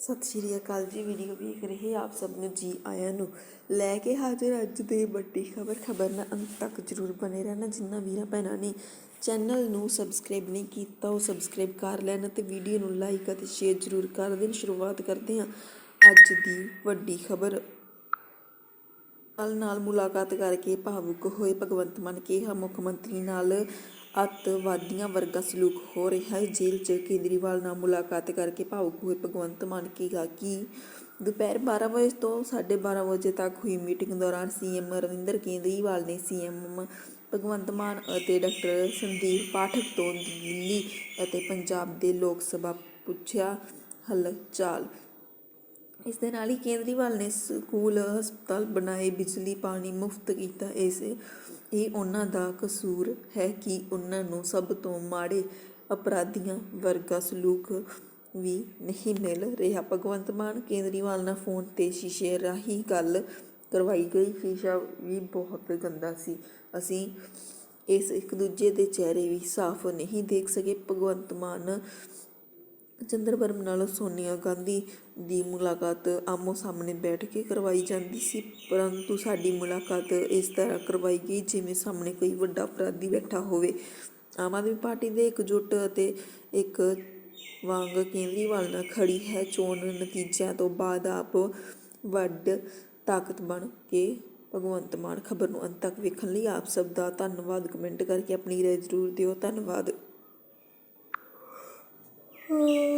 ਸਤਿ ਸ਼੍ਰੀ ਅਕਾਲ ਜੀ, ਵੀਡੀਓ ਵੇਖ ਰਹੇ ਆਪ ਸਭ ਨੂੰ ਜੀ ਆਇਆਂ ਨੂੰ। ਲੈ ਕੇ ਹਾਜ਼ਰ ਅੱਜ ਦੇ ਵੱਡੀ ਖਬਰ ਖਬਰ ਨਾਲ ਅੰਤ ਤੱਕ ਜਰੂਰ ਬਨੇ ਰਹਿਣਾ, ਜਿੰਨਾ ਵੀਰਾਂ ਭੈਣਾਂ ਨੇ ਚੈਨਲ ਨੂੰ ਸਬਸਕ੍ਰਾਈਬ ਨਹੀਂ ਕੀਤਾ, ਉਹ ਸਬਸਕ੍ਰਾਈਬ ਕਰ ਲੈਣ ਤੇ ਵੀਡੀਓ ਨੂੰ ਲਾਈਕ ਅਤੇ ਸ਼ੇਅਰ ਜਰੂਰ ਕਰ ਦੇਣ। ਸ਼ੁਰੂਆਤ ਕਰਦੇ ਹਾਂ ਅੱਜ ਦੀ ਵੱਡੀ ਖਬਰ। ਨਾਲ ਨਾਲ ਮੁਲਾਕਾਤ ਕਰਕੇ ਭਾਵੁਕ ਹੋਏ ਭਗਵੰਤ ਮਾਨ, ਕਿਹਾ ਮੁੱਖ ਮੰਤਰੀ ਨਾਲ ਅੱਤਵਾਦੀਆਂ ਵਰਗਾ ਸਲੂਕ ਹੋ ਰਿਹਾ ਹੈ। ਜੇਲ੍ਹ 'ਚ ਕੇਜਰੀਵਾਲ ਨਾਲ ਮੁਲਾਕਾਤ ਕਰਕੇ ਭਾਵੁਕ ਹੋਏ ਭਗਵੰਤ ਮਾਨ ਕਿਹਾ ਕਿ ਦੁਪਹਿਰ 12 ਵਜੇ ਤੋਂ 12:30 ਵਜੇ ਤੱਕ ਹੋਈ ਮੀਟਿੰਗ ਦੌਰਾਨ ਸੀਐਮ ਅਰਵਿੰਦਰ ਕੇਜਰੀਵਾਲ ਨੇ ਸੀਐਮ ਭਗਵੰਤ ਮਾਨ ਅਤੇ ਡਾਕਟਰ ਸੰਦੀਪ ਪਾਠਕ ਤੋਂ ਦਿੱਲੀ ਅਤੇ ਪੰਜਾਬ ਦੇ ਲੋਕ ਸਭਾ ਪੁੱਛਿਆ ਹਲਚਾਲ ਇਸ ਦੇ ਨਾਲ ਹੀ ਕੇਂਦਰੀਵਾਲ ਨੇ ਸਕੂਲ, ਹਸਪਤਾਲ ਬਣਾਏ, ਬਿਜਲੀ, ਪਾਣੀ ਮੁਫਤ ਕੀਤਾ। ਇਸ, ਇਹ ਉਹਨਾਂ ਦਾ ਕਸੂਰ ਹੈ ਕਿ ਉਹਨਾਂ ਨੂੰ ਸਭ ਤੋਂ ਮਾੜੇ ਅਪਰਾਧੀਆਂ ਵਰਗਾ ਸਲੂਕ ਵੀ ਨਹੀਂ ਮਿਲ ਰਿਹਾ। ਭਗਵੰਤ ਮਾਨ ਕੇਂਦਰੀਵਾਲ ਨਾਲ ਫੋਨ ਤੇ ਸ਼ੀਸ਼ੇ ਰਾਹੀਂ ਗੱਲ ਕਰਵਾਈ ਗਈ। ਸ਼ੀਸ਼ਾ ਵੀ ਬਹੁਤ ਗੰਦਾ ਸੀ। ਅਸੀਂ ਇਸ ਇੱਕ ਦੂਜੇ ਦੇ ਚਿਹਰੇ ਵੀ ਸਾਫ਼ ਨਹੀਂ ਦੇਖ ਸਕੇ। ਭਗਵੰਤ ਮਾਨ ਚੰਦਰਬਰਮ ਨਾਲ ਸੋਨੀਆ ਗਾਂਧੀ ਦੀ ਮੁਲਾਕਾਤ ਆਮੋ ਸਾਹਮਣੇ ਬੈਠ ਕੇ ਕਰਵਾਈ ਜਾਂਦੀ ਸੀ, ਪਰੰਤੂ ਸਾਡੀ ਮੁਲਾਕਾਤ ਇਸ ਤਰ੍ਹਾਂ ਕਰਵਾਈ ਗਈ ਜਿਵੇਂ ਸਾਹਮਣੇ ਕੋਈ ਵੱਡਾ ਅਪਰਾਧੀ ਬੈਠਾ ਹੋਵੇ। ਆਮ ਆਦਮੀ ਪਾਰਟੀ ਦੇ ਇਕਜੁੱਟ ਅਤੇ ਇੱਕ ਵਾਂਗ ਕੇਂਦਰੀਵਾਲ ਨਾਲ ਖੜੀ ਹੈ, ਚੋਣ ਨਤੀਜਿਆਂ ਤੋਂ ਬਾਅਦ ਆਪ ਵੱਡ ਤਾਕਤ ਬਣ ਕੇ ਭਗਵੰਤ ਮਾਨ ਖਬਰ ਨੂੰ ਅੰਤ ਤੱਕ ਵੇਖਣ ਲਈ ਆਪ ਸਭ ਦਾ ਧੰਨਵਾਦ। ਕਮੈਂਟ ਕਰਕੇ ਆਪਣੀ ਰਾਏ ਜ਼ਰੂਰ ਦਿਓ। ਧੰਨਵਾਦ। 呜呜呜